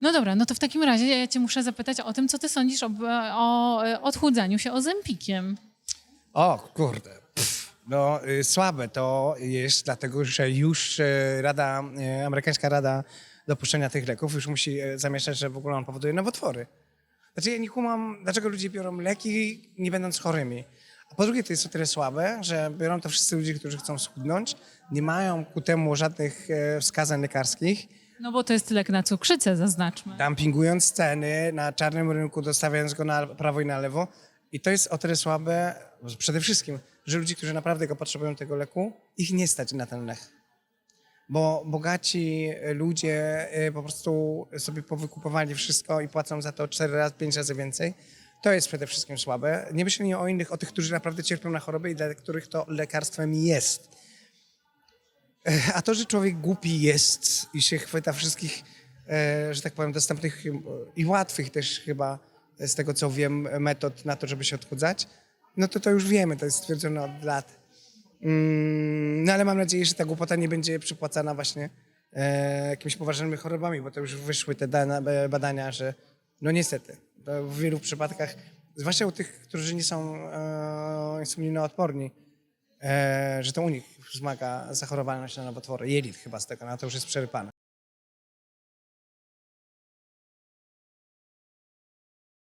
No dobra, no to w takim razie ja cię muszę zapytać o tym, co ty sądzisz o, o e, odchudzaniu się ozempikiem. O, kurde. Pff, No, y, słabe to jest, dlatego że już y, Rada, y, amerykańska Rada Dopuszczenia tych leków już musi y, zamieszczać, że w ogóle on powoduje nowotwory. Znaczy ja nie kumam, dlaczego ludzie biorą leki nie będąc chorymi. A po drugie to jest o tyle słabe, że biorą to wszyscy ludzie, którzy chcą schudnąć, nie mają ku temu żadnych wskazań lekarskich, No bo to jest lek na cukrzycę, zaznaczmy. dumpingując ceny na czarnym rynku, dostawiając go na prawo i na lewo. I to jest o tyle słabe, przede wszystkim, że ludzi, którzy naprawdę go potrzebują tego leku, ich nie stać na ten lek. Bo bogaci ludzie y, po prostu sobie powykupowali wszystko i płacą za to 4 razy, 5 razy więcej. To jest przede wszystkim słabe. Nie myślenie o innych, o tych, którzy naprawdę cierpią na chorobę i dla których to lekarstwem jest. E, A to, że człowiek głupi jest i się chwyta wszystkich, e, że tak powiem, dostępnych e, i łatwych też chyba, z tego co wiem, metod na to, żeby się odchudzać, no to to już wiemy, to jest stwierdzone od lat. Mm, No ale mam nadzieję, że ta głupota nie będzie przypłacana właśnie e, jakimiś poważnymi chorobami, bo to już wyszły te e, badania, że no niestety, w wielu przypadkach, zwłaszcza u tych, którzy nie są e, insulinoodporni, e, że to u nich wzmaga zachorowalność na nowotwory. Jelit chyba z tego, na to już jest przerypane.